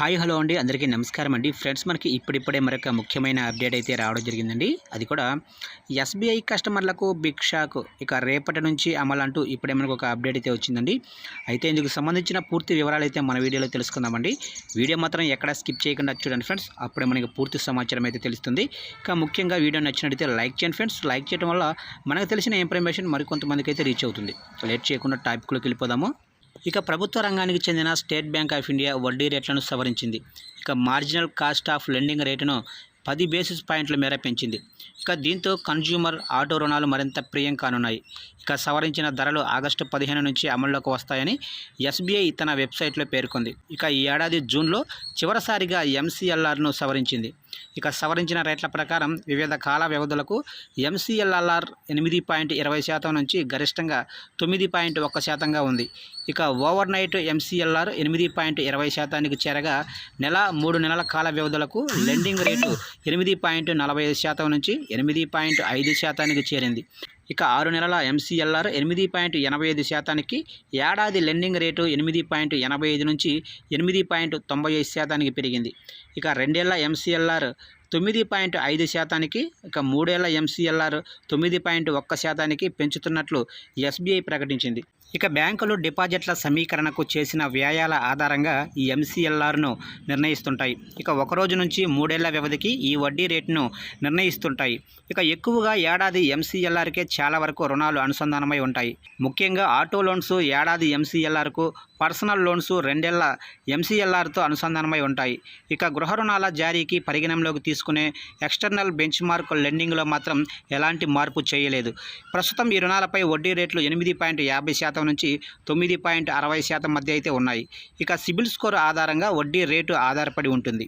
Hi hello అండి. అందరికీ నమస్కారం అండి. ఫ్రెండ్స్ మనకి ఇప్పుడిప్పుడే మరొక ముఖ్యమైన అప్డేట్ అయితే రావడం జరిగిందండి. అది కూడా ఎస్బీఐ కస్టమర్లకు బిగ్ షాక్. ఇక రేపటి నుంచి అమలు అంటూ ఇప్పుడే మనకు ఒక అప్డేట్ అయితే వచ్చిందండి. అయితే ఇందుకు సంబంధించిన పూర్తి వివరాలు అయితే మన వీడియోలో తెలుసుకుందామండి. వీడియో మాత్రం ఎక్కడ స్కిప్ చేయకుండా చూడండి ఫ్రెండ్స్. అప్పుడే మనకి పూర్తి సమాచారం అయితే తెలుస్తుంది. ఇక ముఖ్యంగా వీడియో నచ్చినట్టయితే లైక్ చేయండి ఫ్రెండ్స్. లైక్ చేయడం వల్ల మనకు తెలిసిన ఇన్ఫర్మేషన్ మరికొంతమందికి అయితే రీచ్ అవుతుంది. లేట్ చేయకుండా టాపిక్లోకి వెళ్ళిపోదాము. ఇక ప్రభుత్వ రంగానికి చెందిన స్టేట్ బ్యాంక్ ఆఫ్ ఇండియా వడ్డీ రేట్లను సవరించింది. ఇక మార్జినల్ కాస్ట్ ఆఫ్ లెండింగ్ రేటును పది బేసిస్ పాయింట్ల మేర పెంచింది. ఇక దీంతో కన్జ్యూమర్ ఆటో రుణాలు మరింత ప్రియం కానున్నాయి. ఇక సవరించిన ధరలు ఆగస్టు పదిహేను నుంచి అమల్లోకి వస్తాయని ఎస్బీఐ తన వెబ్సైట్లో పేర్కొంది. ఇక ఈ ఏడాది జూన్లో చివరిసారిగా ఎంసీఎల్ఆర్ను సవరించింది. ఇక సవరించిన రేట్ల ప్రకారం వివిధ కాల వ్యవధులకు ఎంసీఎల్ఆర్ఆర్ ఎనిమిది పాయింట్ ఇరవై శాతం నుంచి గరిష్టంగా తొమ్మిది పాయింట్ ఒక్క శాతంగా ఉంది. ఇక ఓవర్ నైట్ ఎంసీఎల్ఆర్ ఎనిమిది పాయింట్ ఇరవై శాతానికి చేరగా నెల మూడు నెలల కాల వ్యవధులకు లెండింగ్ రేటు ఎనిమిది పాయింట్ నలభై ఐదు శాతం నుంచి ఎనిమిది పాయింట్ ఐదు శాతానికి చేరింది. ఇక ఆరు నెలల ఎంసీఎల్ఆర్ ఎనిమిది పాయింట్ ఎనభై ఐదు శాతానికి ఏడాది లెండింగ్ రేటు ఎనిమిది పాయింట్ ఎనభై ఐదు నుంచి ఎనిమిది పాయింట్ తొంభై ఐదు శాతానికి పెరిగింది. ఇక రెండేళ్ళ ఎంసీఎల్ఆర్ తొమ్మిది పాయింట్ ఐదు శాతానికి ఇక మూడేళ్ళ ఎంసీఎల్ఆర్ తొమ్మిది పాయింట్ ఒక్క శాతానికి పెంచుతున్నట్లు ఎస్బీఐ ప్రకటించింది. ఇక బ్యాంకులు డిపాజిట్ల సమీకరణకు చేసిన వ్యయాల ఆధారంగా ఈ ఎంసీఎల్ఆర్ను నిర్ణయిస్తుంటాయి. ఇక ఒక రోజు నుంచి మూడేళ్ళ వ్యవధికి ఈ వడ్డీ రేటును నిర్ణయిస్తుంటాయి. ఇక ఎక్కువగా ఏడాది ఎంసీఎల్ఆర్కే చాలా వరకు రుణాలు అనుసంధానమై ఉంటాయి. ముఖ్యంగా ఆటో లోన్స్ ఏడాది ఎంసీఎల్ఆర్కు పర్సనల్ లోన్స్ రెండేళ్ళ ఎంసీఎల్ఆర్తో అనుసంధానమై ఉంటాయి. ఇక గృహ రుణాల జారీకి పరిగణనలోకి తీసుకునే ఎక్స్టర్నల్ బెంచ్ మార్క్ లెండింగ్లో మాత్రం ఎలాంటి మార్పు చేయలేదు. ప్రస్తుతం ఈ రుణాలపై వడ్డీ రేట్లు ఎనిమిది పాయింట్ యాభై శాతం నుంచి తొమ్మిది పాయింట్ అరవై శాతం మధ్య అయితే ఉన్నాయి. ఇక సిబిల్ స్కోర్ ఆధారంగా వడ్డీ రేటు ఆధారపడి ఉంటుంది.